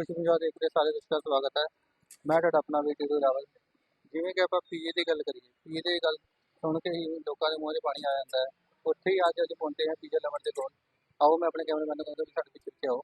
ਖੁਸ਼ੀ ਪੰਜਾਬ ਦੇਖ ਰਹੇ ਸਾਰੇ ਦਰਸ਼ਕਾਂ ਦਾ ਸਵਾਗਤ ਹੈ। ਮੈਂ ਤੁਹਾਡਾ ਆਪਣਾ ਵੀਰ ਟੀਟੂ ਰਾਵਲ ਜਿਵੇਂ ਕਿ ਆਪਾਂ ਪੀਏ ਦੀ ਗੱਲ ਕਰੀਏ ਪੀਏ ਦੀ ਗੱਲ ਸੁਣ ਕੇ ਹੀ ਲੋਕਾਂ ਦੇ ਮੂੰਹ 'ਚ ਪਾਣੀ ਆ ਜਾਂਦਾ ਹੈ। ਉੱਥੇ ਹੀ ਅੱਜ ਅੱਜ ਪਹੁੰਚੇ ਹਾਂ ਪੀਜਾ ਲਵਰ ਦੇ ਕੋਲ। ਆਓ, ਮੈਂ ਆਪਣੇ ਕੈਮਰਾਮੈਨ ਨੂੰ ਕਹਿੰਦਾ ਵੀ ਸਾਡੇ ਪਿੱਛੇ ਪਿੱਛੇ ਆਓ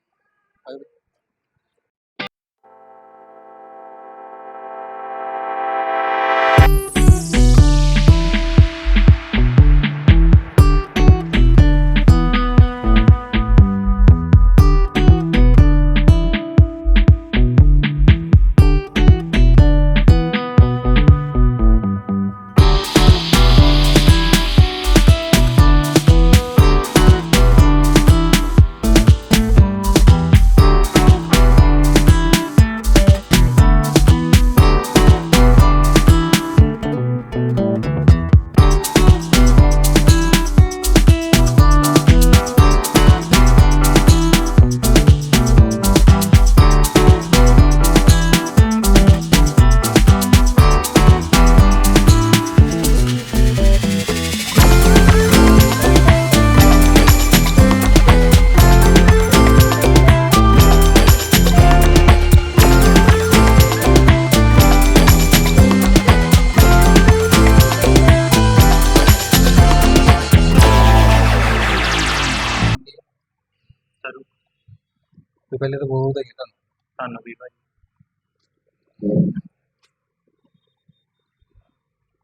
ਤੇ ਪਹਿਲੇ ਤਾਂ ਬਹੁਤ ਹੈਗੀ ਤੁਹਾਨੂੰ। ਤੁਹਾਨੂੰ ਵੀ ਭਾਈ।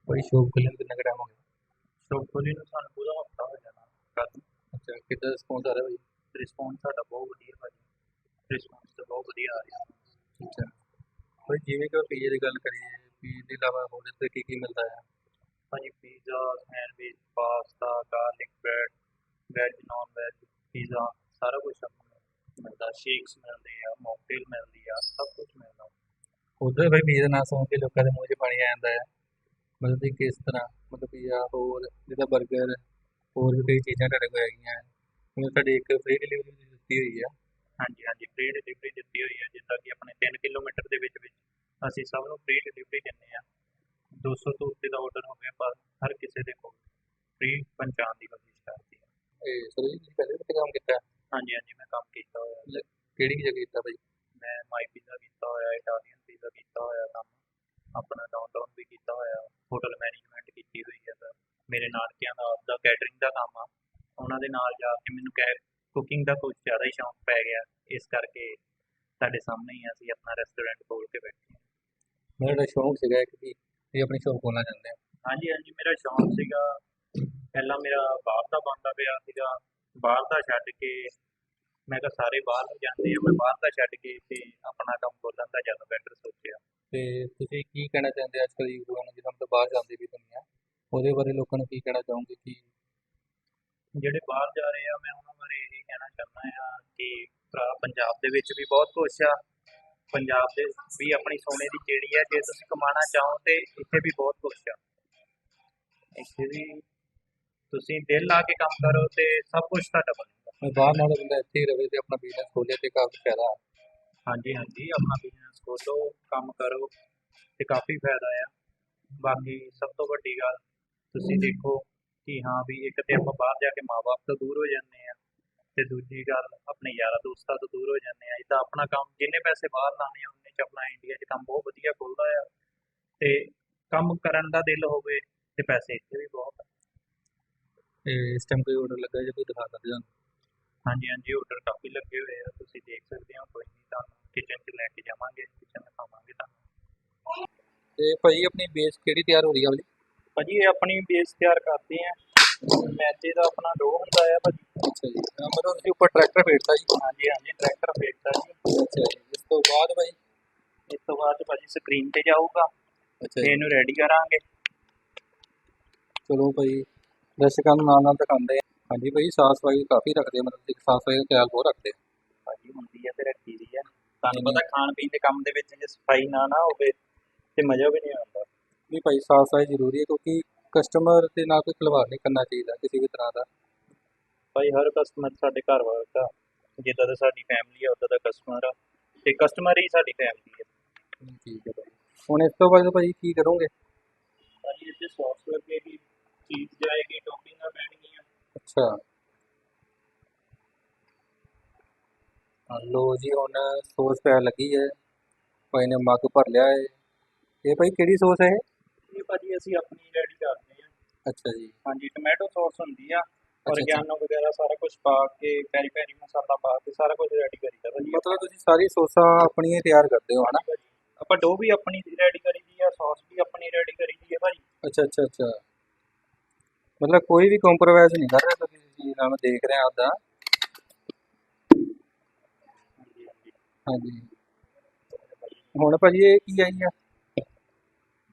ਬੜੀ ਸ਼ੌਕ ਖੁੱਲਣ ਕਿੰਨਾ ਕੁ ਟਾਈਮ ਹੋ ਗਿਆ? ਨੂੰ ਸਾਨੂੰ ਪੂਰਾ ਹਫਤਾ ਹੋ ਜਾਣਾ। ਕੱਲ ਅੱਛਾ ਕਿੱਦਾਂ ਰਿਸਪੌਂਸ ਆ ਰਿਹਾ ਭਾਈ? ਰਿਸਪੌਂਸ ਸਾਡਾ ਬਹੁਤ ਵਧੀਆ ਭਾਈ ਰਿਸਪੌਂਸ ਤਾਂ ਬਹੁਤ ਵਧੀਆ ਆ ਰਿਹਾ। ਅੱਛਾ। ਭਾਈ ਜਿਵੇਂ ਕਿ ਪੀਏ ਦੀ ਗੱਲ ਕਰੀਏ ਪੀਏ ਦੇ ਇਲਾਵਾ ਹੋਰ ਇੱਥੇ ਕੀ ਕੀ ਮਿਲਦਾ ਹੈ ਭਾਜੀ pizza sandwich pasta garlic bread veg non veg pizza ਸਾਰਾ ਕੁਝ ਸਾਨੂੰ ਮਿਲਦਾ ਸ਼ੇਕਸ ਮਿਲਦੇ ਆ ਮੌਕਟੇਲ ਮਿਲਦੀ ਆ ਸਭ ਕੁਝ ਮਿਲਦਾ। ਉਧਰ ਪੀਏ ਦਾ ਨਾਮ ਸੁਣ ਕੇ ਲੋਕਾਂ ਦੇ ਮੂੰਹ 'ਚ ਪਾਣੀ ਆ ਜਾਂਦਾ ਹੈ। ਮਤਲਬ ਕਿ ਕਿਸ ਤਰ੍ਹਾਂ ਮਤਲਬ ਪੀਜ਼ਾ ਹੋਰ ਜਿਹਦਾ 버ਗਰ ਹੋਰ ਵੀ ਕਈ ਚੀਜ਼ਾਂ ਤੁਹਾਡੇ ਕੋਲ ਹੈਗੀਆਂ ਜਿਵੇਂ ਤੁਹਾਡੀ ਇੱਕ ਫ੍ਰੀ ਡਿਲੀਵਰੀ ਵੀ ਦਿੱਤੀ ਹੋਈ ਆ। ਹਾਂਜੀ ਹਾਂਜੀ ਫ੍ਰੀ ਡਿਲੀਵਰੀ ਦਿੱਤੀ ਹੋਈ ਹੈ ਜਿੱਦਾਂ ਕਿ ਆਪਣੇ 3 ਕਿਲੋਮੀਟਰ ਦੇ ਵਿੱਚ ਵਿੱਚ ਅਸੀਂ ਸਭ ਨੂੰ ਫ੍ਰੀ ਡਿਲੀਵਰੀ ਦਿੰਦੇ ਆ। 200 ਤੋਂ ਉੱਤੇ ਦਾ ਆਰਡਰ ਹੋਵੇ ਪਰ ਹਰ ਕਿਸੇ ਦੇ ਕੋਲ ਫ੍ਰੀ ਪਹੁੰਚਾਉਣ ਦੀ ਕੋਸ਼ਿਸ਼ ਕਰਦੀ ਹੈ ਇਹ ਸਰ ਜੀ ਤੁਸੀਂ ਪਹਿਲੇ ਕਿੱਥੇ ਕੰਮ ਕੀਤਾ ਹੈ? ਹਾਂਜੀ ਹਾਂਜੀ ਮੈਂ ਕੰਮ ਕੀਤਾ ਹੋਇਆ ਹੈ। ਕਿਹੜੀ ਜਗ੍ਹਾ ਕੀਤਾ ਭਾਈ ਮੈਂ ਮਾਈ ਪੀਜ਼ਾ ਕੀਤਾ ਹੋਇਆ ਇਟਾਲੀਅਨ ਪੀਜ਼ਾ ਕੀਤਾ ਹੋਇਆ ਕੰਮ ਆਪਣਾ ਡਾਊਨਟਾਊਨ ਵੀ ਕੀਤਾ ਹੋਇਆ ਹੋਟਲ ਮੈਨੇਜਮੈਂਟ ਕੀਤੀ ਹੋਈ ਹੈ ਸਰ ਮੇਰੇ ਨਾਨਕਿਆਂ ਦਾ ਆਪਦਾ ਕੈਟਰਿੰਗ ਦਾ ਕੰਮ ਆ। ਉਹਨਾਂ ਦੇ ਨਾਲ ਜਾ ਕੇ ਮੈਨੂੰ ਕਹਿ ਕੁਕਿੰਗ ਦਾ ਕੁਝ ਜ਼ਿਆਦਾ ਹੀ ਸ਼ੌਂਕ ਪੈ ਗਿਆ। ਇਸ ਕਰਕੇ ਤੁਹਾਡੇ ਸਾਹਮਣੇ ਹੀ ਅਸੀਂ ਆਪਣਾ ਰੈਸਟੋਰੈਂਟ ਖੋਲ ਕੇ ਬੈਠੇ ਹਾਂ। ਮੇਰਾ ਸ਼ੌਂਕ ਸੀਗਾ ਕਿ ਇਹ ਆਪਣੀ ਸ਼ੌਪ ਖੋਲਣਾ ਚਾਹੁੰਦੇ ਆ ਹਾਂਜੀ ਹਾਂਜੀ ਮੇਰਾ ਸ਼ੌਂਕ ਸੀਗਾ। ਪਹਿਲਾਂ ਮੇਰਾ ਬਾਹਰ ਦਾ ਬਣਦਾ ਪਿਆ ਸੀਗਾ। ਬਾਹਰ ਦਾ ਛੱਡ ਕੇ ਮੈਂ ਕਿਹਾ ਸਾਰੇ ਬਾਹਰ ਨੂੰ ਜਾਂਦੇ ਆ ਮੈਂ ਬਾਹਰ ਦਾ ਛੱਡ ਕੇ ਤੇ ਆਪਣਾ ਕੰਮ ਖੋਲ੍ਹਣ ਦਾ ਜ਼ਿਆਦਾ ਬੈਟਰ ਸੋਚਿਆ। ਤੇ ਤੁਸੀਂ ਕੀ ਕਹਿਣਾ ਚਾਹੁੰਦੇ ਅੱਜ ਕੱਲ੍ਹ ਯੂਥ ਨੂੰ ਜਿੱਦਾਂ ਮਤਲਬ ਬਾਹਰ ਜਾਂਦੀ ਵੀ ਦੁਨੀਆ ਉਹਦੇ ਬਾਰੇ ਲੋਕਾਂ ਨੂੰ ਕੀ ਕਹਿਣਾ ਚਾਹੋਗੇ ਕਿ ਜਿਹੜੇ ਬਾਹਰ ਜਾ ਰਹੇ ਆ ਮੈਂ ਉਹਨਾਂ ਬਾਰੇ ਇਹੀ ਕਹਿਣਾ ਚਾਹੁੰਦਾ ਆ ਕਿ ਭਰਾ ਪੰਜਾਬ ਦੇ ਵਿੱਚ ਵੀ ਬਹੁਤ ਕੁਛ ਆ। ਪੰਜਾਬ ਦੇ ਵੀ ਆਪਣੀ ਸੋਨੇ ਦੀ ਚਿੜੀ ਆ ਜੇ ਤੁਸੀਂ ਕਮਾਉਣਾ ਚਾਹੋ ਤੇ ਇੱਥੇ ਵੀ ਬਹੁਤ ਕੁਛ ਆ। ਇੱਥੇ ਵੀ ਤੁਸੀਂ ਦਿਲ ਲਾ ਕੇ ਕੰਮ ਕਰੋ ਤੇ ਸਭ ਕੁਝ ਤੁਹਾਡਾ ਬਣੇਗਾ। ਮੈਂ ਬਾਹਰ ਨਾਲੋਂ ਬੰਦਾ ਇੱਥੇ ਹੀ ਰਵੇ ਤੇ ਆਪਣਾ ਬਿਜ਼ਨਸ ਖੋਲੇ ਤੇ ਕਾਫੀ ਫਾਇਦਾ। ਹੈ ਹਾਂਜੀ ਹਾਂਜੀ ਆਪਣਾ ਬਿਜ਼ਨਸ ਖੋਲੋ ਕੰਮ ਕਰੋ ਤੇ ਕਾਫੀ ਫਾਇਦਾ ਆ। ਬਾਕੀ ਸਭ ਤੋਂ ਵੱਡੀ ਗੱਲ ਤੁਸੀਂ ਦੇਖੋ ਕਿ ਹਾਂ ਵੀ ਇੱਕ ਤੇ ਆਪਾਂ ਬਾਹਰ ਜਾ ਕੇ ਮਾਪੇ ਤੋਂ ਦੂਰ ਹੋ ਜਾਂਦੇ ਆ ਤੇ ਦੂਜੀ ਗੱਲ ਆਪਣੇ ਯਾਰਾਂ ਦੋਸਤਾਂ ਤੋਂ ਦੂਰ ਹੋ ਜਾਂਦੇ ਆ। ਇਦਾਂ ਆਪਣਾ ਕੰਮ ਜਿੰਨੇ ਪੈਸੇ ਬਾਹਰ ਲਾਣੇ ਆ ਉਹਨੇ ਚ ਆਪਣਾ ਇੰਡੀਆ 'ਚ ਕੰਮ ਬਹੁਤ ਵਧੀਆ ਖੁੱਲਦਾ ਆ ਤੇ ਕੰਮ ਕਰਨ ਦਾ ਦਿਲ ਹੋਵੇ ਤੇ ਪੈਸੇ ਇੱਥੇ ਵੀ ਬਹੁਤ ਆ। ਤੇ ਇਸ ਟਾਈਮ ਕੋਈ ਆਰਡਰ ਲੱਗਾ ਜੇ ਕੋਈ ਦਿਖਾ ਸਕਦੇ ਤੁਹਾਨੂੰ ਹਾਂਜੀ ਹਾਂਜੀ ਆਰਡਰ ਕਾਫੀ ਲੱਗੇ ਹੋਏ ਆ ਤੁਸੀਂ ਦੇਖ ਸਕਦੇ ਹੋ ਕੋਈ ਨਹੀਂ ਤੁਹਾਨੂੰ ਕਿਚਨ 'ਚ ਲੈ ਕੇ ਜਾਵਾਂਗੇ ਕਿਚਨ ਦਿਖਾਵਾਂਗੇ ਤੁਹਾਨੂੰ। ਤੇ ਭਾਈ ਆਪਣੀ ਬੇਸ ਕਿਹੜੀ ਤਿਆਰ ਹੋ ਰਹੀ ਵਾਲੀ ਭਾਜੀ? ਇਹ ਆਪਣੀ ਬੇਸ ਤਿਆਰ ਕਰਦੇ ਆ। ਮੈਦੇ ਦਾ ਆਪਣਾ ਡੋ ਹੁੰਦਾ ਆ ਭਾਜੀ। ਅੱਛਾ ਜੀ ਮਤਲਬ ਤੁਸੀਂ ਉੱਪਰ ਟਰੈਕਟਰ ਫੇਰਤਾ ਜੀ? ਹਾਂਜੀ ਹਾਂਜੀ ਟਰੈਕਟਰ ਫੇਰਦਾ ਜੀ। ਅੱਛਾ ਜੀ ਇਸ ਤੋਂ ਬਾਅਦ ਭਾਈ ਇਸ ਤੋਂ ਬਾਅਦ ਭਾਜੀ ਸਕਰੀਨ ਤੇ ਜਾਊਗਾ। ਅੱਛਾ ਇਹਨੂੰ ਰੈਡੀ ਕਰਾਂਗੇ। ਚਲੋ ਭਾਈ ਦਰਸ਼ਕਾਂ ਨੂੰ ਨਾਲ ਨਾਲ ਦਿਖਾਉਂਦੇ ਆ। ਹਾਂਜੀ ਭਾਈ ਸਾਫ਼ ਸਫ਼ਾਈ ਕਾਫੀ ਰੱਖਦੇ ਆ ਮਤਲਬ ਕਿ ਸਾਫ਼ ਸਫ਼ਾਈ ਦਾ ਖਿਆਲ ਬਹੁਤ ਰੱਖਦੇ ਆ। ਭਾਜੀ ਹੁੰਦੀ ਆ ਤੇ ਰੱਖੀ ਦੀ ਆ। ਤੁਹਾਨੂੰ ਪਤਾ ਖਾਣ ਪੀਣ ਦੇ ਕੰਮ ਦੇ ਵਿੱਚ ਜੇ ਸਫ਼ਾਈ ਨਾ ਨਾ ਹੋਵੇ ਤੇ ਮਜ਼ਾ ਵੀ ਨਹੀਂ ਆਉਂਦਾ। ਨਹੀਂ ਭਾਈ ਸਾਫ਼ ਸਫ਼ਾਈ ਜ਼ਰੂਰੀ ਹੈ ਕਿਉਂਕਿ ਕਸਟਮਰ ਦੇ ਨਾਲ ਕੋਈ ਖਿਲਵਾੜ ਨਹੀਂ ਕਰਨਾ ਚਾਹੀਦਾ ਕਿਸੇ ਵੀ ਤਰ੍ਹਾਂ ਦਾ। ਭਾਈ ਹਰ ਕਸਟਮਰ ਸਾਡੇ ਘਰ ਵਰਗਾ ਜਿੱਦਾਂ ਦਾ ਸਾਡੀ ਫੈਮਿਲੀ ਆ ਉਦਾਂ ਦਾ ਕਸਟਮਰ ਆ। ਤੇ ਕਸਟਮਰ ਹੀ ਸਾਡੀ ਫੈਮਿਲੀ ਆ। ਠੀਕ ਹੈ ਭਾਈ। ਹੁਣ ਇਸ ਤੋਂ ਬਾਅਦ ਭਾਈ ਕੀ ਕਰੋਗੇ? ਭਾਜੀ ਇੱਥੇ ਸੌਫਟਵੇਅਰ ਤੇ ਵੀ ਚੀਜ਼ ਜਾਏਗੀ ਟੌਪਿੰਗਾਂ ਪੈਣਗੀਆਂ ਅੱਛਾ। ਲੋ ਜੀ ਹੁਣ ਸੌਸ ਪੈ ਲੱਗੀ ਹੈ। ਭਾਈ ਨੇ ਮੱਗ ਭਰ ਲਿਆ ਹੈ ਇਹ ਭਾਈ ਕਿਹੜੀ ਸੌਸ ਹੈ ਇਹ? ਭਾਜੀ ਅਸੀਂ ਆਪਣੀ ਰੈਡੀ ਕਰਦੇ ਹਾਂ। ਅੱਛਾ ਜੀ। ਹਾਂਜੀ ਟੋਮੈਟੋ ਸੌਸ ਹੁੰਦੀ ਆ। ਔਰਗੈਨੋ ਵਗੈਰਾ ਸਾਰਾ ਕੁਝ ਪਾ ਕੇ ਪੈਰੀ ਪੈਰੀ ਮਸਾਲਾ ਪਾ ਕੇ ਸਾਰਾ ਕੁਝ ਰੈਡੀ ਕਰੀਦਾ ਭਾਜੀ ਮਤਲਬ ਤੁਸੀਂ ਸਾਰੀ ਸੌਸਾਂ ਆਪਣੀਆਂ ਤਿਆਰ ਕਰਦੇ ਹੋ ਹਨਾ? ਆਪਾਂ ਡੋ ਵੀ ਆਪਣੀ ਰੈਡੀ ਕਰੀਦੀ ਆ ਸੌਸ ਵੀ ਆਪਣੀ ਰੈਡੀ ਕਰੀਦੀ ਆ ਭਾਜੀ। ਅੱਛਾ ਅੱਛਾ ਅੱਛਾ। ਮਤਲਬ ਕੋਈ ਵੀ ਕੰਪਰੋਮਾਈਜ਼ ਨਹੀਂ ਕਰ ਰਹੇ ਤੁਸੀਂ ਚੀਜ਼ ਨਾਲ ਦੇਖ ਰਿਹਾ ਆਪਦਾ। ਹਾਂਜੀ। ਹੁਣ ਭਾਜੀ ਇਹ ਕੀ ਆਈ ਆ?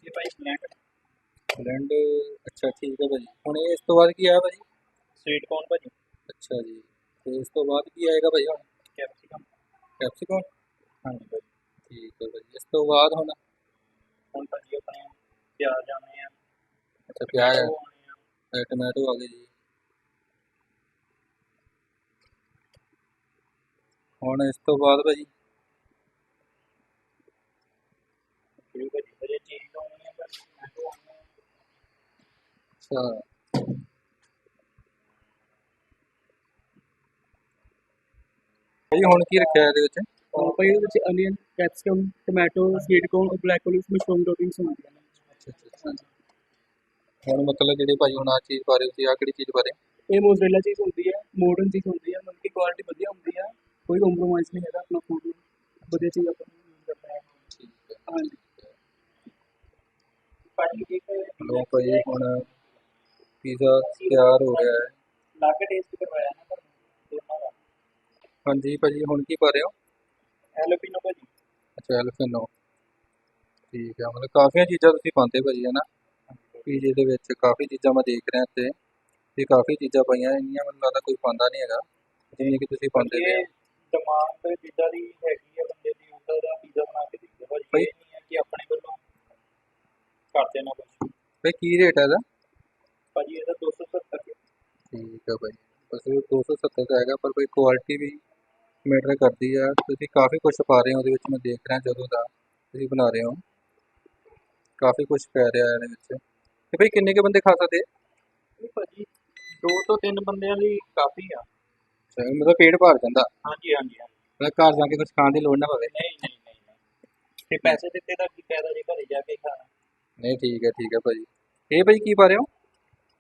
ਇਹ ਭਾਈ ਬਲੈਂਡ ਬਲੈਂਡ ਅੱਛਾ ਠੀਕ ਹੈ ਭਾਜੀ। ਹੁਣ ਇਹ ਇਸ ਤੋਂ ਬਾਅਦ ਕੀ ਆਇਆ ਭਾਜੀ? ਸਵੀਟ ਕੌਰਨ ਭਾਜੀ। ਅੱਛਾ ਜੀ। ਤੇ ਇਸ ਤੋਂ ਬਾਅਦ ਕੀ ਆਏਗਾ ਭਾਜੀ ਹੁਣ? ਕੈਪਸਿਕਮ ਕੈਪਸਿਕਮ ਹਾਂਜੀ ਭਾਜੀ। ਠੀਕ ਹੈ ਭਾਜੀ। ਇਸ ਤੋਂ ਬਾਅਦ ਹੁਣ? ਹੁਣ ਭਾਜੀ ਆਪਣੇ ਪਿਆਜ਼ ਆਣੇ ਆ। ਅੱਛਾ ਪਿਆਜ਼ ਟੋਮੈਟੋ ਆ ਗਏ ਜੀ। ਹੁਣ ਇਸ ਤੋਂ ਬਾਅਦ ਭਾਜੀ। ਅੱਛਾ। ਭਾਈ ਹੁਣ ਕੀ ਰੱਖਿਆ ਇਹਦੇ ਵਿੱਚ? ਭਾਈ ਇਹਦੇ ਵਿੱਚ onion capsicum tomato sweet corn black olives mushroom toppings ਹੁੰਦੀਆਂ ਨੇ ਅੱਛਾ ਅੱਛਾ। ਹੁਣ ਮਤਲਬ ਜਿਹੜੇ ਭਾਜੀ ਹੁਣ ਆ ਚੀਜ਼ ਬਾਰੇ ਤੁਸੀਂ ਆ ਕਿਹੜੀ ਚੀਜ਼ ਬਾਰੇ? ਇਹ ਮੋਜ਼ਰੇਲਾ ਚੀਜ਼ ਹੁੰਦੀ ਹੈ ਮਾਡਰਨ ਚੀਜ਼ ਹੁੰਦੀ ਹੈ ਮਤਲਬ ਕਿ ਕੁਆਲਿਟੀ ਵਧੀਆ ਹੁੰਦੀ ਹੈ ਕੋਈ ਕੰਪਰੋਮਾਈਜ਼ ਨਹੀਂ ਹੈਗਾ ਆਪਣਾ ਫੂਡ ਵਧੀਆ ਚੀਜ਼ ਆਪਾਂ ਨੂੰ ਹੈ। ਠੀਕ ਹੈ। ਹਾਂਜੀ। ਭਾਜੀ ਇੱਕ ਲੋ ਹੁਣ ਪੀਜ਼ਾ ਤਿਆਰ ਹੋ ਰਿਹਾ ਹੈ। ਲਾਗੇ ਟੇਸਟ ਕਰਵਾਇਆ ਨਾ ਦਾ ਹਾਂਜੀ ਭਾਜੀ ਹੁਣ ਕੀ ਪਾ ਰਹੇ ਹੋ? ਐਲਪੀਨੋ ਭਾਜੀ। ਅੱਛਾ ਐਲਫੀਨੋ ਠੀਕ ਹੈ ਮਤਲਬ ਕਾਫੀਆਂ ਚੀਜ਼ਾਂ ਤੁਸੀਂ ਪਾਉਂਦੇ ਭਾਜੀ ਹੈ ਨਾ? ਪੀਜ਼ੇ ਦੇ ਵਿੱਚ ਕਾਫੀ ਚੀਜ਼ਾਂ ਮੈਂ ਦੇਖ ਰਿਹਾ ਤੇ ਤੇ ਕਾਫੀ ਚੀਜ਼ਾਂ ਪਾਈਆਂ ਇੰਨੀਆਂ ਮੈਨੂੰ ਲੱਗਦਾ ਕੋਈ ਪਾਉਂਦਾ ਨਹੀਂ ਹੈਗਾ। ਜਿੰਨੀ ਕਿ ਤੁਸੀਂ ਪਾਉਂਦੇ ਇਹ ਹੋ ਡਿਮਾਂਡ ਜਿੱਦਾਂ ਦੀ ਹੈਗੀ ਆ ਬੰਦੇ ਦੀ ਉਦਾਂ ਦਾ ਪੀਜ਼ਾ ਬਣਾ ਕੇ ਦਿੰਦੇ ਭਾਜੀ ਭਾਈ- ਇਹ ਨਹੀਂ ਹੈ ਕਿ ਆਪਣੇ ਵੱਲੋਂ ਕਰਦੇ ਨਾ ਕੁਝ ਭਾਈ ਕੀ ਰੇਟ ਹੈ ਇਹਦਾ? ਭਾਜੀ ਇਹਦਾ 270 ਕੇ ਠੀਕ ਹੈ ਭਾਈ ਬਸ ਇਹ 270 ਦਾ ਹੈਗਾ ਪਰ ਕੋਈ ਕੁਆਲਿਟੀ ਵੀ ਮੈਟਰ ਕਰਦੀ ਆ। ਤੁਸੀਂ ਕਾਫੀ ਕੁਝ ਪਾ ਰਹੇ ਹੋ ਉਹਦੇ ਵਿੱਚ ਮੈਂ ਦੇਖ ਰਿਹਾ ਜਦੋਂ ਦਾ ਤੁਸੀਂ ਬਣਾ ਰਹੇ ਹੋ। ਕਾਫੀ ਕੁਝ ਪੈ ਰਿਹਾ ਇਹਦੇ ਵਿੱਚ। ਤੇ ਭਾਈ ਕਿੰਨੇ ਕੇ ਬੰਦੇ ਖਾ ਸਕਦੇ ਇਹ ਭਾਜੀ ਦੋ ਤੋਂ ਤਿੰਨ ਬੰਦਿਆਂ ਲਈ ਕਾਫੀ ਆ। ਮਤਲਬ ਪੇਟ ਭਰ ਜਾਂਦਾ। ਹਾਂਜੀ ਹਾਂਜੀ। ਮਤਲਬ ਘਰ ਜਾ ਕੇ ਕੁਝ ਖਾਣ ਦੀ ਲੋੜ ਨਾ ਪਵੇ। ਨਹੀਂ ਨਹੀਂ ਨਹੀਂ ਤੇ ਪੈਸੇ ਦਿੱਤੇ ਦਾ ਕੀ ਫਾਇਦਾ ਜੇ ਘਰੇ ਜਾ ਕੇ ਖਾਣਾ? ਨਹੀਂ ਠੀਕ ਹੈ ਠੀਕ ਹੈ ਭਾਜੀ। ਇਹ ਭਾਈ ਕੀ ਪਾ ਰਹੇ ਹੋ?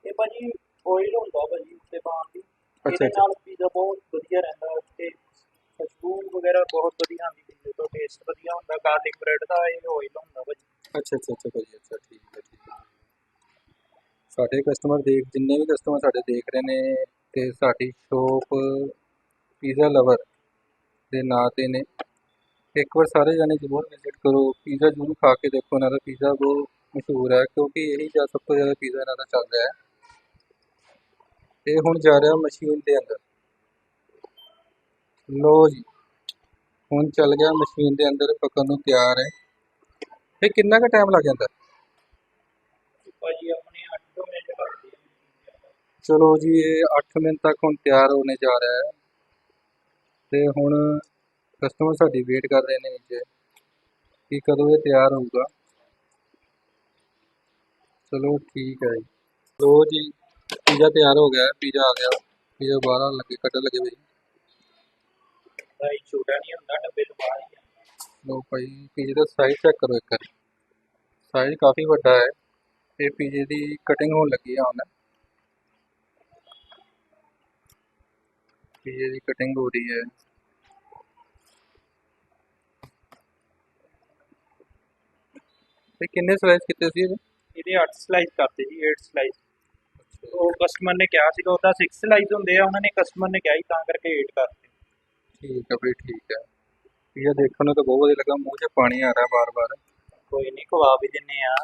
ਇਹ ਭਾਜੀ ਆਇਲ ਹੁੰਦਾ ਭਾਜੀ ਉੱਤੇ ਪਾਉਣ ਦੀ। ਅੱਛਾ। ਨਾਲ ਪੀਜ਼ਾ ਬਹੁਤ ਵਧੀਆ ਰਹਿੰਦਾ ਤੇ ਖੁਸ਼ਬੂ ਵਗੈਰਾ ਬਹੁਤ ਵਧੀਆ ਆਉਂਦੀ ਪੀਜ਼ੇ ਤੋਂ ਟੇਸਟ ਵਧੀਆ ਹੁੰਦਾ ਗਾਰਲਿਕ ਬ੍ਰੈਡ ਦਾ ਇਹ ਆਇਲ ਹੁੰਦਾ ਭਾਜੀ। ਅੱਛਾ ਅੱਛਾ ਅੱਛਾ ਭਾਜੀ ਅੱਛਾ ਠੀਕ ਹੈ ਠੀਕ ਹੈ ਸਾਡੇ ਕਸਟਮਰ ਦੇਖ, ਜਿੰਨੇ ਵੀ ਕਸਟਮਰ ਸਾਡੇ ਦੇਖ ਰਹੇ ਨੇ ਤੇ ਸਾਡੀ ਸ਼ੋਪ ਪੀਜ਼ਾ ਲਵਰ ਦੇ ਨਾਂ ਤੇ ਨੇ। ਇੱਕ ਵਾਰ ਸਾਰੇ ਜਾਣੇ ਜ਼ਰੂਰ ਵਿਜ਼ਿਟ ਕਰੋ। ਪੀਜ਼ਾ ਜ਼ਰੂਰ ਖਾ ਕੇ ਦੇਖੋ ਇਹਨਾਂ ਦਾ ਪੀਜ਼ਾ ਬਹੁਤ ਮਸ਼ਹੂਰ ਹੈ, ਕਿਉਂਕਿ ਇਹੀ ਜ਼ਿਆਦਾ ਸਭ ਤੋਂ ਜ਼ਿਆਦਾ ਪੀਜ਼ਾ ਇਹਨਾਂ ਦਾ ਚੱਲ ਰਿਹਾ ਹੈ। ਇਹ ਹੁਣ ਜਾ ਰਿਹਾ ਮਸ਼ੀਨ ਦੇ ਅੰਦਰ। ਲੋ ਜੀ, ਹੁਣ ਚੱਲ ਗਿਆ ਮਸ਼ੀਨ ਦੇ ਅੰਦਰ ਪੱਕਣ ਨੂੰ ਤਿਆਰ ਹੈ। ਇਹ ਕਿੰਨਾ ਕੁ ਟਾਈਮ ਲੱਗ ਜਾਂਦਾ? ਭਾਜੀ ਆਪਣੇ 8 ਮਿੰਟ ਆ। ਚਲੋ ਜੀ ਇਹ 8 ਮਿੰਟ ਤੱਕ ਹੁਣ ਤਿਆਰ ਹੋਣੇ ਜਾ ਰਿਹਾ ਹੈ। ਤੇ ਹੁਣ ਕਸਟਮਰ ਸਾਡੀ ਵੇਟ ਕਰ ਰਹੇ ਨੇ ਨੀਚੇ ਕਿ ਕਦੋਂ ਇਹ ਤਿਆਰ ਹੋਊਗਾ। ਚਲੋ ਠੀਕ ਹੈ ਜੀ। ਲੋ ਜੀ ਪੀਜ਼ਾ ਤਿਆਰ ਹੋ ਗਿਆ ਪੀਜ਼ਾ ਆ ਗਿਆ। ਪੀਜ਼ਾ ਬਾਹਰ ਲੱਗੇ ਕੱਢਣ ਲੱਗੇ ਬਈ ਭਾਈ ਛੋਟਾ ਨਹੀਂ ਹੁੰਦਾ ਡੱਬੇ ਤੋਂ ਬਾਹਰ ਹੀ ਆ। ਲੋ ਭਾਈ ਪੀਜ਼ੇ ਦਾ ਸਾਈਜ਼ ਚੈੱਕ ਕਰੋ ਇੱਕ ਵਾਰੀ। ਸਾਈਜ਼ ਕਾਫੀ ਵੱਡਾ ਹੈ। ਤੇ ਪੀਜ਼ੇ ਦੀ ਕਟਿੰਗ ਹੋਣ ਲੱਗੀ ਆ ਹੁਣ। ਪੀਜ਼ੇ ਦੀ ਕਟਿੰਗ ਹੋ ਰਹੀ ਹੈ। ਤੇ ਕਿੰਨੇ ਸਲਾਈਸ ਕੀਤੇ ਸੀ ਇਹਦੇ? ਇਹਦੇ 8 ਸਲਾਈਸ ਕਰਤੇ ਜੀ 8 ਸਲਾਈਸ ਉਹ ਕਸਟਮਰ ਨੇ ਕਿਹਾ ਸੀਗਾ ਉਹਦਾ 6 ਸਲਾਈਸ ਹੁੰਦੇ ਆ ਉਹਨਾਂ ਨੇ ਕਸਟਮਰ ਨੇ ਕਿਹਾ ਸੀ ਤਾਂ ਕਰਕੇ 8 ਕਰਤੇ। ਠੀਕ ਹੈ ਬਈ ਠੀਕ ਹੈ ਪੀਜ਼ਾ ਦੇਖਣ ਨੂੰ ਤਾਂ ਬਹੁਤ ਵਧੀਆ ਲੱਗਾ ਮੂੰਹ 'ਚ ਪਾਣੀ ਆ ਰਿਹਾ ਬਾਰ-ਬਾਰ ਕੋਈ ਨਹੀਂ ਖਵਾ ਵੀ ਦਿੰਨੇ ਆ।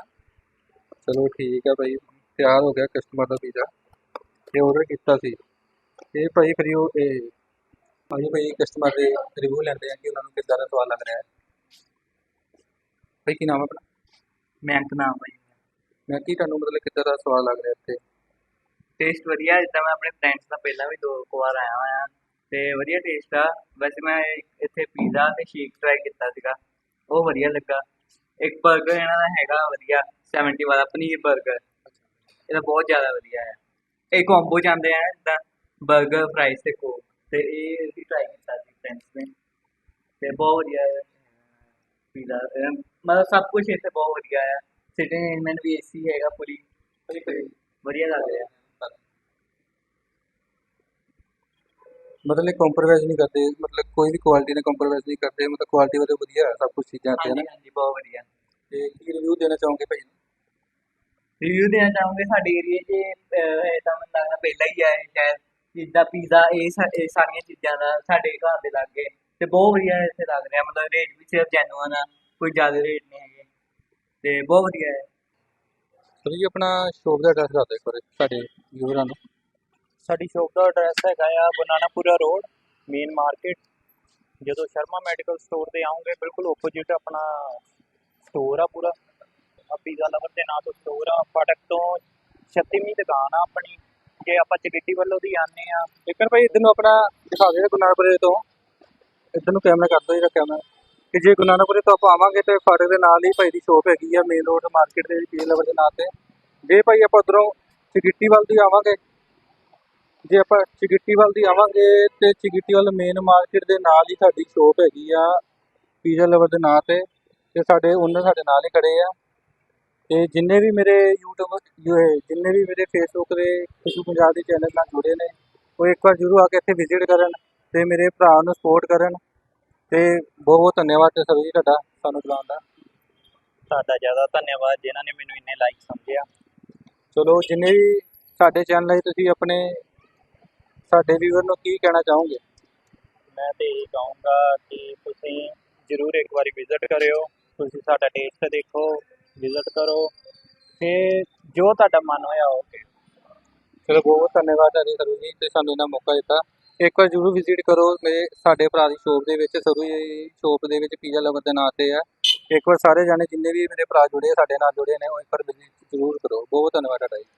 ਚਲੋ ਠੀਕ ਹੈ ਭਾਈ ਤਿਆਰ ਹੋ ਗਿਆ ਕਸਟਮਰ ਦਾ ਪੀਜ਼ਾ ਇਹ ਆਰਡਰ ਕੀਤਾ ਸੀ। ਇਹ ਭਾਈ ਫਿਰ ਉਹ ਇਹ ਭਾਈ ਭਾਈ ਕਸਟਮਰ ਦੇ ਰਿਵਿਊ ਲੈਂਦੇ ਆ ਕਿ ਉਹਨਾਂ ਨੂੰ ਕਿੱਦਾਂ ਦਾ ਸਵਾਦ ਲੱਗ ਰਿਹਾ ਹੈ। ਭਾਈ ਕੀ ਨਾਮ ਹੈ ਆਪਣਾ? ਮਿਹਨਤ ਨਾਮ ਭਾਈ ਮੈਂ ਕੀ ਤੁਹਾਨੂੰ ਮਤਲਬ ਕਿੱਦਾਂ ਦਾ ਸਵਾਦ ਲੱਗ ਰਿਹਾ ਇੱਥੇ? ਟੇਸਟ ਵਧੀਆ ਜਿੱਦਾਂ ਮੈਂ ਆਪਣੇ ਫਰੈਂਡਸ ਨਾਲ ਪਹਿਲਾਂ ਵੀ ਦੋ ਕੁ ਵਾਰ ਆਇਆ ਹੋਇਆ। ਤੇ ਵਧੀਆ ਟੇਸਟ ਆ। ਵੈਸੇ ਮੈਂ ਇੱਥੇ ਪੀਜ਼ਾ ਤੇ ਸ਼ੇਕ ਟਰਾਈ ਕੀਤਾ ਸੀਗਾ। ਉਹ ਵਧੀਆ ਲੱਗਾ। ਇੱਕ 버ਗਰ ਇਹਨਾਂ ਦਾ ਹੈਗਾ ਵਧੀਆ। 70 ਵਾਲਾ ਪਨੀਰ 버ਗਰ ਇਹਦਾ ਬਹੁਤ ਜ਼ਿਆਦਾ ਵਧੀਆ ਹੈ। ਇਹ ਕੰਬੋ ਜਾਂਦੇ ਆ ਜਿੱਦਾਂ 버ਗਰ ਫਰਾਈਜ਼ ਤੇ ਕੋਕ ਤੇ ਇਹ ਅਸੀਂ ਟਰਾਈ ਕੀਤਾ ਸੀ ਫਰੈਂਡਸ ਨੇ। ਤੇ ਬਹੁਤ ਵਧੀਆ ਹੈ। ਪੀਜ਼ਾ ਮਤਲਬ ਸਭ ਕੁਝ ਇੱਥੇ ਬਹੁਤ ਵਧੀਆ ਹੈ। ਸਿਟਿੰਗ ਅਰੇਂਜਮੈਂਟ ਵੀ ਏਸੀ ਹੈਗਾ ਪੂਰੀ। ਵਧੀਆ ਲੱਗ ਰਿਹਾ। ਮਤਲਬ ਕੰਪਰੋਮਾਈਜ਼ ਨਹੀਂ ਕਰਦੇ। ਮਤਲਬ ਕੋਈ ਵੀ ਕੁਆਲਿਟੀ ਨਾਲ ਕੰਪਰੋਮਾਈਜ਼ ਨਹੀਂ ਕਰਦੇ। ਮਤਲਬ ਕੁਆਲਿਟੀ ਵਧੀਆ ਵਧੀਆ ਹੈ ਸਭ ਕੁਝ ਚੀਜ਼ਾਂ ਤੇ ਹਾਂਜੀ ਨਾ। ਹਾਂਜੀ ਬਹੁਤ ਵਧੀਆ। ਤੇ ਕੀ ਰਿਵਿਊ ਦੇਣਾ ਚਾਹੋਗੇ ਭਾਈ? ਰਿਵਿਊ ਦੇਣਾ ਚਾਹੂੰਗੇ ਸਾਡੇ ਏਰੀਏ 'ਚ? ਇਹ ਤਾਂ ਮੈਨੂੰ ਲੱਗਦਾ ਪਹਿਲਾਂ ਹੀ ਆਇਆ ਸ਼ਾਇਦ ਜਿੱਦਾਂ ਪੀਜ਼ਾ ਇਹ ਸਾ- ਇਹ ਸਾਰੀਆਂ ਚੀਜ਼ਾਂ ਦਾ ਸਾਡੇ ਘਰ ਦੇ ਲਾਗੇ ਤੇ ਬਹੁਤ ਵਧੀਆ ਇੱਥੇ ਲੱਗ ਰਿਹਾ। ਮਤਲਬ ਰੇਟ ਵੀ ਸਿਰਫ ਜੈਨੂਅਨ ਆ ਕੋਈ ਜ਼ਿਆਦਾ ਰੇਟ ਨਹੀਂ ਹੈਗੇ। ਤੇ ਬਹੁਤ ਵਧੀਆ ਹੈ। ਜੀ ਆਪਣਾ ਸ਼ੋਪ ਦਾ ਐਡਰੈਸ ਦੱਸ ਦਿਓ ਇੱਕ ਵਾਰ ਸਾਡੇ ਵਿਊਅਰਾਂ ਨੂੰ। ਸਾਡੀ ਸ਼ੌਪ ਦਾ ਐਡਰੈਸ ਹੈਗਾ ਆ ਬਨਾਨਾਪੁਰਾ ਰੋਡ ਮੇਨ ਮਾਰਕੀਟ ਜਦੋਂ ਸ਼ਰਮਾ ਮੈਡੀਕਲ ਸਟੋਰ ਤੇ ਆਉਂਗੇ ਬਿਲਕੁਲ ਆਪੋਜੀਟ ਆਪਣਾ ਸਟੋਰ ਆ ਪੂਰਾ। ਪੀਜ਼ਾ ਲਵਰ ਦੇ ਨਾਂ ਤੋਂ ਸਟੋਰ ਆ। ਫਾਟਕ ਤੋਂ 36ਵੀਂ ਦੁਕਾਨ ਆ ਆਪਣੀ। ਜੇ ਆਪਾਂ ਚਗਿੱਟੀ ਵੱਲੋਂ ਦੀ ਆਨੇ ਆ। ਇੱਕ ਭਾਈ ਇੱਧਰ ਨੂੰ ਆਪਣਾ ਦਿਖਾ ਦੇ ਗੁਨਾਰਪੁਰੇ ਤੋਂ। ਇੱਧਰ ਨੂੰ ਕੈਮਰਾ ਕਰ ਦਿਓ ਜਿਹੜਾ ਕੈਮਰਾ ਕਿ ਜੇ ਗੁਨਾਰਪੁਰੇ ਤੋਂ ਆਪਾਂ ਆਵਾਂਗੇ ਤੇ ਫਾਟਕ ਦੇ ਨਾਲ ਹੀ ਭਾਈ ਦੀ ਸ਼ੋਪ ਹੈਗੀ ਆ ਮੇਨ ਰੋਡ ਮਾਰਕੀਟ ਦੇ ਪੀ ਲਵਰ ਦੇ ਨਾਂ ਤੇ। ਜੇ ਭਾਈ ਆਪਾਂ ਉਧਰੋਂ ਚਿਗਿੱਟੀ ਵੱਲ ਦੀ ਆਵਾਂਗੇ, ਜੇ ਆਪਾਂ ਚਿਗਿੱਟੀ ਵੱਲ ਦੀ ਆਵਾਂਗੇ ਤੇ ਚਿਗਿੱਟੀ ਵੱਲ ਮੇਨ ਮਾਰਕੀਟ ਦੇ ਨਾਲ ਹੀ ਸਾਡੀ ਸ਼ੋਪ ਹੈਗੀ ਆ ਪੀਜ਼ਾ ਲਵਰ ਦੇ ਨਾਂ ਤੇ। ਤੇ ਸਾਡੇ ਉਹਨਾਂ ਸਾਡੇ ਨਾਲ ਹੀ ਖੜੇ ਆ। ਤੇ ਜਿੰਨੇ ਵੀ ਮੇਰੇ YouTube ਜਿੰਨੇ ਵੀ ਮੇਰੇ Facebook ਦੇ ਖੁਸ਼ੂ ਪੰਜਾਬ ਦੇ ਚੈਨਲ ਨਾਲ ਜੁੜੇ ਨੇ ਉਹ ਇੱਕ ਵਾਰ ਜ਼ਰੂਰ ਆ ਕੇ ਇੱਥੇ ਵਿਜ਼ਿਟ ਕਰਨ ਤੇ ਮੇਰੇ ਭਰਾ ਨੂੰ ਸਪੋਰਟ ਕਰਨ ਤੇ ਬਹੁਤ ਬਹੁਤ ਧੰਨਵਾਦ ਤੇ ਸਭ ਜੀ ਤੁਹਾਡਾ ਸਾਨੂੰ ਬੁਲਾਉਣ ਦਾ। ਤੁਹਾਡਾ ਜ਼ਿਆਦਾ ਧੰਨਵਾਦ ਜਿਨ੍ਹਾਂ ਨੇ ਮੈਨੂੰ ਇੰਨੇ ਲਾਈਕ ਸਮਝਿਆ। ਚਲੋ ਜਿੰਨੇ ਵੀ ਸਾਡੇ ਚੈਨਲ ਲਈ ਤੁਸੀਂ ਆਪਣੇ ਸਾਡੇ ਵੀਵਰ ਨੂੰ ਕੀ ਕਹਿਣਾ ਚਾਹੋਗੇ? ਮੈਂ ਤੇ ਇਹ ਕਹੂੰਗਾ ਕਿ ਤੁਸੀਂ ਜ਼ਰੂਰ ਇੱਕ ਵਾਰੀ ਵਿਜ਼ਿਟ ਕਰਿਓ। ਤੁਸੀਂ ਸਾਡਾ ਟੇਸਟ ਦੇਖੋ। ਵਿਜ਼ਿਟ ਕਰੋ। ਤੇ ਜੋ ਤੁਹਾਡਾ ਮਨ ਹੋਇਆ ਉਹ ਚਲੋ ਬਹੁਤ ਬਹੁਤ ਧੰਨਵਾਦ ਤੁਹਾਡੇ ਸਰੂ ਜੀ ਤੇ ਸਾਨੂੰ ਇਹਨਾਂ ਮੌਕਾ ਦਿੱਤਾ। ਇੱਕ ਵਾਰ ਜ਼ਰੂਰ ਵਿਜ਼ਿਟ ਕਰੋ ਮੇਰੇ ਸਾਡੇ ਭਰਾ ਦੀ ਸ਼ੋਪ ਦੇ ਵਿੱਚ ਸਰੂ ਜੀ ਸ਼ੋਪ ਦੇ ਵਿੱਚ ਪੀਜ਼ਾ ਲਵਰ ਦੇ ਨਾਂ ਤੇ ਆ। ਇੱਕ ਵਾਰ ਸਾਰੇ ਜਾਣੇ ਜਿੰਨੇ ਵੀ ਮੇਰੇ ਭਰਾ ਜੁੜੇ ਆ, ਸਾਡੇ ਨਾਲ ਜੁੜੇ ਨੇ ਉਹ ਇੱਕ ਵਾਰ ਵਿਜ਼ਿਟ ਜ਼ਰੂਰ ਕਰੋ। ਬਹੁਤ ਬਹੁਤ ਧੰਨਵਾਦ ਤੁਹਾਡਾ ਜੀ।